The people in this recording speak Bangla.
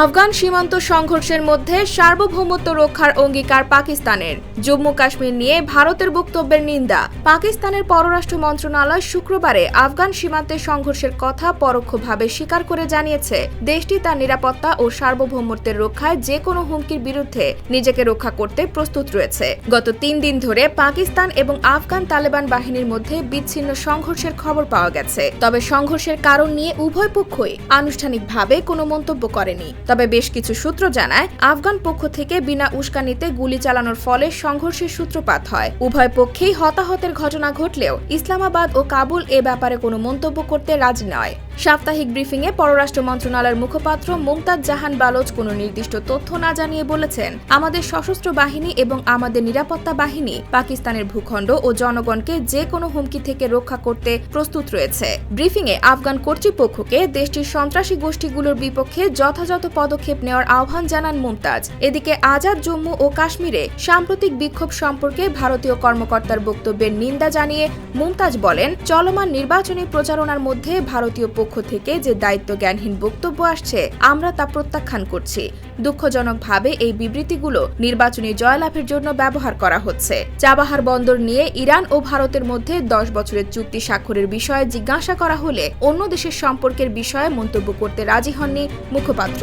আফগান সীমান্ত সংঘর্ষের মধ্যে সার্বভৌমত্ব রক্ষার অঙ্গীকার পাকিস্তানের। জম্মু কাশ্মীর নিয়ে ভারতের বক্তব্যের নিন্দা। পাকিস্তানের পররাষ্ট্র মন্ত্রণালয় শুক্রবারে আফগান সীমান্তে সংঘর্ষের কথা পরোক্ষভাবে স্বীকার করে জানিয়েছে। দেশটি তার নিরাপত্তা ও সার্বভৌমত্বের রক্ষায় যে কোনো হুমকির বিরুদ্ধে নিজেকে রক্ষা করতে প্রস্তুত রয়েছে। গত তিন দিন ধরে পাকিস্তান এবং আফগান তালেবান বাহিনীর মধ্যে বিচ্ছিন্ন সংঘর্ষের খবর পাওয়া গেছে। তবে সংঘর্ষের কারণ নিয়ে উভয় পক্ষই আনুষ্ঠানিকভাবে কোনো মন্তব্য করেনি। তবে বেশ কিছু সূত্র জানায়, আফগান পক্ষ থেকে বিনা উস্কানিতে গুলি চালানোর ফলে সংঘর্ষের সূত্রপাত হয়। উভয় পক্ষেই হতাহতের ঘটনা ঘটলেও ইসলামাবাদ ও কাবুল এ ব্যাপারে কোনো মন্তব্য করতে রাজি নয়। সাপ্তাহিক ব্রিফিংয়ে পররাষ্ট্র মন্ত্রণালয়ের মুখপাত্র মুমতাজ জাহান বালোচ কোনো নির্দিষ্ট তথ্য না জানিয়ে বলেছেন, আমাদের সশস্ত্র বাহিনী এবং আমাদের নিরাপত্তা বাহিনী, পাকিস্তানের ভূখণ্ড ও জনগণকে যে কোনো হুমকি থেকে রক্ষা করতে প্রস্তুত রয়েছে। ব্রিফিংয়ে আফগান কর্তৃপক্ষকে দেশটির সন্ত্রাসী গোষ্ঠীগুলোর বিপক্ষে যথাযথ পদক্ষেপ নেওয়ার আহ্বান জানান মুমতাজ। এদিকে আজাদ জম্মু ও কাশ্মীরে সাম্প্রতিক বিক্ষোভ সম্পর্কে ভারতীয় কর্মকর্তার বক্তব্যের নিন্দা জানিয়ে মুমতাজ বলেন, চলমান নির্বাচনী প্রচারণার মধ্যে ভারতীয় পক্ষ থেকে যে দায়িত্ব জ্ঞানহীন বক্তব্য আসছে, আমরা তা প্রত্যাখ্যান করছি। দুঃখজনকভাবে এই বিবৃতিগুলো নির্বাচনী জয়লাভের জন্য ব্যবহার করা হচ্ছে। চাবাহার বন্দর নিয়ে ইরান ও ভারতের মধ্যে দশ বছরের চুক্তি স্বাক্ষরের বিষয়ে জিজ্ঞাসা করা হলে অন্য দেশের সম্পর্কের বিষয়ে মন্তব্য করতে রাজি হননি মুখপাত্র।